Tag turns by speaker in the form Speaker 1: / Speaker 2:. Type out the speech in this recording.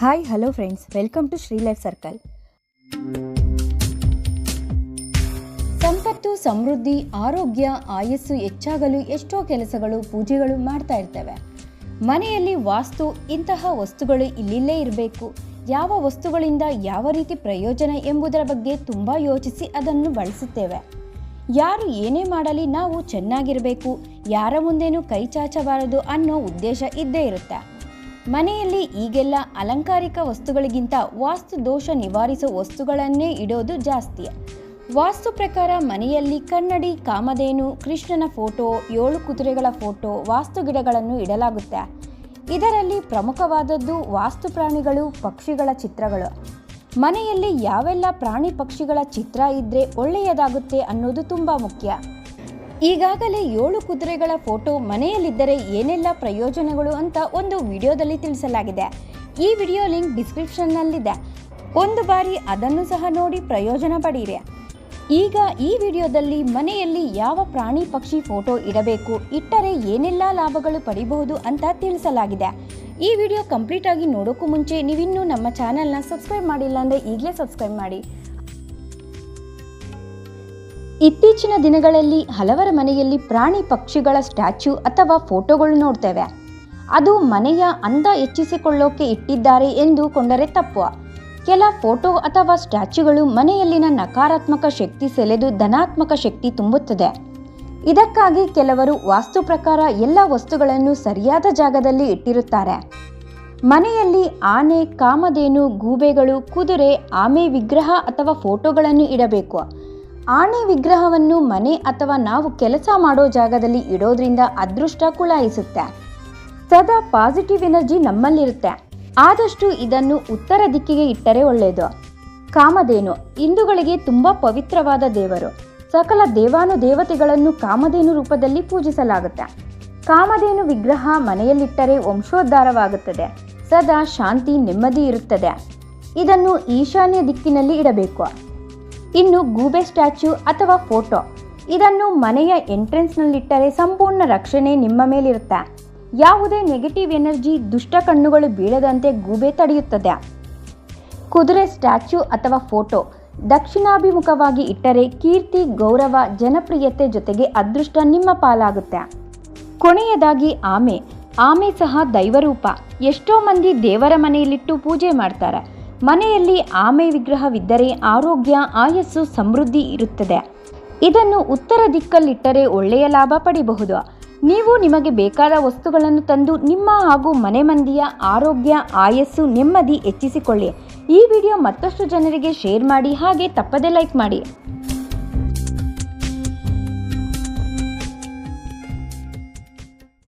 Speaker 1: Hi hello friends welcome to Shri life circle ಸಂಪತ್ತು, ಸಮೃದ್ಧಿ, ಆರೋಗ್ಯ, ಆಯಸ್ಸು ಹೆಚ್ಚಾಗಲು ಎಷ್ಟೋ ಕೆಲಸಗಳು, ಪೂಜೆಗಳು ಮಾಡ್ತಾ ಇರ್ತವೆ. ಮನೆಯಲ್ಲಿ ವಾಸ್ತು, ಇಂತಹ ವಸ್ತುಗಳು ಇಲ್ಲಿಲ್ಲೇ ಇರಬೇಕು. ಯಾವ ವಸ್ತುಗಳಿಂದ ಯಾವ ರೀತಿ ಪ್ರಯೋಜನ ಎಂಬುದರ ಬಗ್ಗೆ ತುಂಬ ಯೋಚಿಸಿ ಅದನ್ನು ಬಳಸುತ್ತೇವೆ. ಯಾರು ಏನೇ ಮಾಡಲಿ ನಾವು ಚೆನ್ನಾಗಿರಬೇಕು. ಯಾರ ಮುಂದೇನೂ ಕೈ ಚಾಚಬಾರದು ಅನ್ನೋ ಉದ್ದೇಶ ಇದ್ದೇ ಇರುತ್ತೆ. ಮನೆಯಲ್ಲಿ ಈಗೆಲ್ಲ ಅಲಂಕಾರಿಕ ವಸ್ತುಗಳಿಗಿಂತ ವಾಸ್ತು ದೋಷ ನಿವಾರಿಸುವ ವಸ್ತುಗಳನ್ನೇ ಇಡೋದು ಜಾಸ್ತಿ. ವಾಸ್ತು ಪ್ರಕಾರ ಮನೆಯಲ್ಲಿ ಕನ್ನಡಿ, ಕಾಮಧೇನು, ಕೃಷ್ಣನ ಫೋಟೋ, ಏಳು ಕುದುರೆಗಳ ಫೋಟೋ, ವಾಸ್ತು ಗಿಡಗಳನ್ನು ಇಡಲಾಗುತ್ತೆ. ಇದರಲ್ಲಿ ಪ್ರಮುಖವಾದದ್ದು ವಾಸ್ತು ಪ್ರಾಣಿಗಳು, ಪಕ್ಷಿಗಳ ಚಿತ್ರಗಳು. ಮನೆಯಲ್ಲಿ ಯಾವೆಲ್ಲ ಪ್ರಾಣಿ ಪಕ್ಷಿಗಳ ಚಿತ್ರ ಇದ್ದರೆ ಒಳ್ಳೆಯದಾಗುತ್ತೆ ಅನ್ನೋದು ತುಂಬ ಮುಖ್ಯ. ಈಗಾಗಲೇ ಏಳು ಕುದುರೆಗಳ ಫೋಟೋ ಮನೆಯಲ್ಲಿದ್ದರೆ ಏನೆಲ್ಲ ಪ್ರಯೋಜನಗಳು ಅಂತ ಒಂದು ವಿಡಿಯೋದಲ್ಲಿ ತಿಳಿಸಲಾಗಿದೆ. ಈ ವಿಡಿಯೋ ಲಿಂಕ್ ಡಿಸ್ಕ್ರಿಪ್ಷನ್ನಲ್ಲಿದೆ. ಒಂದು ಬಾರಿ ಅದನ್ನು ಸಹ ನೋಡಿ ಪ್ರಯೋಜನ ಪಡೀರಿ. ಈಗ ಈ ವಿಡಿಯೋದಲ್ಲಿ ಮನೆಯಲ್ಲಿ ಯಾವ ಪ್ರಾಣಿ ಪಕ್ಷಿ ಫೋಟೋ ಇಡಬೇಕು, ಇಟ್ಟರೆ ಏನೆಲ್ಲ ಲಾಭಗಳು ಪಡಿಬಹುದು ಅಂತ ತಿಳಿಸಲಾಗಿದೆ. ಈ ವಿಡಿಯೋ ಕಂಪ್ಲೀಟ್ ಆಗಿ ನೋಡೋಕ್ಕೂ ಮುಂಚೆ ನೀವಿನ್ನೂ ನಮ್ಮ ಚಾನಲ್ನ ಸಬ್ಸ್ಕ್ರೈಬ್ ಮಾಡಿಲ್ಲ ಅಂದರೆ ಈಗಲೇ ಸಬ್ಸ್ಕ್ರೈಬ್ ಮಾಡಿ. ಇತ್ತೀಚಿನ ದಿನಗಳಲ್ಲಿ ಹಲವರ ಮನೆಯಲ್ಲಿ ಪ್ರಾಣಿ ಪಕ್ಷಿಗಳ ಸ್ಟ್ಯಾಚ್ಯೂ ಅಥವಾ ಫೋಟೋಗಳು ನೋಡ್ತೇವೆ. ಅದು ಮನೆಯ ಅಂದ ಹೆಚ್ಚಿಸಿಕೊಳ್ಳೋಕೆ ಇಟ್ಟಿದ್ದಾರೆ ಎಂದು ಕೊಂಡರೆ ತಪ್ಪು ಕೆಲ ಫೋಟೋ ಅಥವಾ ಸ್ಟ್ಯಾಚ್ಯೂಗಳು ಮನೆಯಲ್ಲಿನ ನಕಾರಾತ್ಮಕ ಶಕ್ತಿ ಸೆಳೆದು ಧನಾತ್ಮಕ ಶಕ್ತಿ ತುಂಬುತ್ತದೆ. ಇದಕ್ಕಾಗಿ ಕೆಲವರು ವಾಸ್ತು ಪ್ರಕಾರ ಎಲ್ಲ ವಸ್ತುಗಳನ್ನು ಸರಿಯಾದ ಜಾಗದಲ್ಲಿ ಇಟ್ಟಿರುತ್ತಾರೆ. ಮನೆಯಲ್ಲಿ ಆನೆ, ಕಾಮಧೇನು, ಗೂಬೆಗಳು, ಕುದುರೆ, ಆಮೆ ವಿಗ್ರಹ ಅಥವಾ ಫೋಟೋಗಳನ್ನು ಇಡಬೇಕು. ಆನೆ ವಿಗ್ರಹವನ್ನು ಮನೆ ಅಥವಾ ನಾವು ಕೆಲಸ ಮಾಡೋ ಜಾಗದಲ್ಲಿ ಇಡೋದ್ರಿಂದ ಅದೃಷ್ಟ ಕುಳಾಯಿಸುತ್ತೆ. ಸದಾ ಪಾಸಿಟಿವ್ ಎನರ್ಜಿ ನಮ್ಮಲ್ಲಿರುತ್ತೆ. ಆದಷ್ಟು ಇದನ್ನು ಉತ್ತರ ದಿಕ್ಕಿಗೆ ಇಟ್ಟರೆ ಒಳ್ಳೆಯದು ಕಾಮಧೇನು, ಹಿಂದೂಗಳಿಗೆ ತುಂಬ ಪವಿತ್ರವಾದ ದೇವರು. ಸಕಲ ದೇವಾನು ದೇವತೆಗಳನ್ನು ಕಾಮಧೇನು ರೂಪದಲ್ಲಿ ಪೂಜಿಸಲಾಗುತ್ತೆ. ಕಾಮಧೇನು ವಿಗ್ರಹ ಮನೆಯಲ್ಲಿಟ್ಟರೆ ವಂಶೋದ್ಧಾರವಾಗುತ್ತದೆ. ಸದಾ ಶಾಂತಿ ನೆಮ್ಮದಿ ಇರುತ್ತದೆ. ಇದನ್ನು ಈಶಾನ್ಯ ದಿಕ್ಕಿನಲ್ಲಿ ಇಡಬೇಕು. ಇನ್ನು ಗೂಬೆ ಸ್ಟ್ಯಾಚ್ಯೂ ಅಥವಾ ಫೋಟೋ. ಇದನ್ನು ಮನೆಯ ಎಂಟ್ರೆನ್ಸ್ನಲ್ಲಿಟ್ಟರೆ ಸಂಪೂರ್ಣ ರಕ್ಷಣೆ ನಿಮ್ಮ ಮೇಲಿರುತ್ತೆ. ಯಾವುದೇ ನೆಗೆಟಿವ್ ಎನರ್ಜಿ, ದುಷ್ಟ ಕಣ್ಣುಗಳು ಬೀಳದಂತೆ ಗೂಬೆ ತಡೆಯುತ್ತದೆ. ಕುದುರೆ ಸ್ಟ್ಯಾಚ್ಯೂ ಅಥವಾ ಫೋಟೋ. ದಕ್ಷಿಣಾಭಿಮುಖವಾಗಿ ಇಟ್ಟರೆ ಕೀರ್ತಿ, ಗೌರವ, ಜನಪ್ರಿಯತೆ ಜೊತೆಗೆ ಅದೃಷ್ಟ ನಿಮ್ಮ ಪಾಲಾಗುತ್ತೆ. ಕೊನೆಯದಾಗಿ ಆಮೆ. ಆಮೆ ಸಹ ದೈವರೂಪ. ಎಷ್ಟೋ ಮಂದಿ ದೇವರ ಮನೆಯಲ್ಲಿಟ್ಟು ಪೂಜೆ ಮಾಡ್ತಾರೆ. ಮನೆಯಲ್ಲಿ ಆಮೆ ವಿಗ್ರಹವಿದ್ದರೆ ಆರೋಗ್ಯ, ಆಯಸ್ಸು, ಸಮೃದ್ಧಿ ಇರುತ್ತದೆ. ಇದನ್ನು ಉತ್ತರ ದಿಕ್ಕಲ್ಲಿಟ್ಟರೆ ಒಳ್ಳೆಯ ಲಾಭ ಪಡೆಯಬಹುದು ನೀವು ನಿಮಗೆ ಬೇಕಾದ ವಸ್ತುಗಳನ್ನು ತಂದು ನಿಮ್ಮ ಹಾಗೂ ಮನೆ ಮಂದಿಯ ಆರೋಗ್ಯ, ಆಯಸ್ಸು ನೆಮ್ಮದಿ ಹೆಚ್ಚಿಸಿಕೊಳ್ಳಿ. ಈ ವಿಡಿಯೋ ಮತ್ತಷ್ಟು ಜನರಿಗೆ ಶೇರ್ ಮಾಡಿ, ಹಾಗೆ ತಪ್ಪದೇ ಲೈಕ್ ಮಾಡಿ.